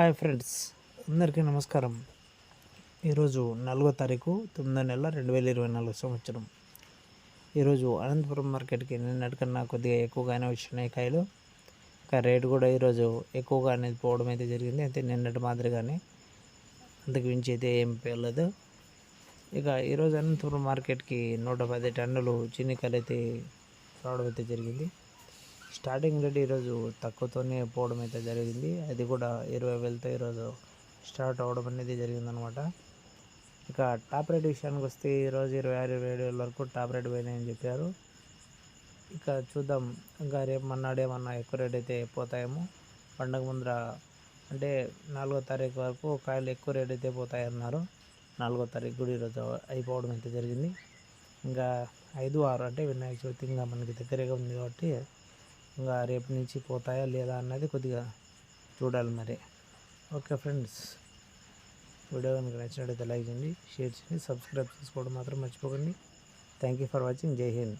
Hi friends అందరికీ నమస్కారం. ఈరోజు నాలుగో తారీఖు తొమ్మిదో నెల రెండు వేల ఇరవై నాలుగు సంవత్సరం. ఈరోజు అనంతపురం మార్కెట్కి నిన్నటికన్నా కొద్దిగా ఎక్కువగానే వచ్చినాయి కాయలు. ఇంకా రేటు కూడా ఈరోజు ఎక్కువగా అనేది పోవడం అయితే జరిగింది. అయితే నిన్నటి మాదిరిగానే అంతకు మించి అయితే ఏం పేర్లేదు ఇక ఈరోజు అనంతపురం మార్కెట్కి నూట పది టన్నులు చిన్నికాయలు అయితే రావడం అయితే జరిగింది. స్టార్టింగ్ రేట్ ఈరోజు తక్కువతోనే పోవడం అయితే జరిగింది. అది కూడా ఇరవై వేలతో ఈరోజు స్టార్ట్ అవ్వడం అనేది జరిగిందనమాట. ఇక టాప్ రేట్ విషయానికి వస్తే ఈరోజు ఇరవై ఆరు ఇరవై ఏడు వేల వరకు టాప్ రేట్ పోయినాయని చెప్పారు. ఇక చూద్దాం. ఇంకా రేపు మన్నాడు ఏమన్నా ఎక్కువ రేట్ అయితే పోతాయేమో. పండగ ముందర అంటే నాలుగో తారీఖు వరకు కాయలు ఎక్కువ రేట్ అయితే పోతాయన్నారు. నాలుగో తారీఖు కూడా ఈరోజు అయిపోవడం అయితే జరిగింది. ఇంకా ఐదు ఆరు అంటే వినాయక చవితి ఇంకా మనకి దగ్గరగా ఉంది కాబట్టి ఇంకా రేపు నుంచి పోతాయా లేదా అన్నది కొద్దిగా చూడాలి మరి. ఓకే ఫ్రెండ్స్ వీడియో కనుక నచ్చినట్టయితే లైక్ చేయండి షేర్ చేయండి సబ్స్క్రైబ్ చేసుకోవడం మాత్రం మర్చిపోకండి. Thank you for watching. Jai Hind.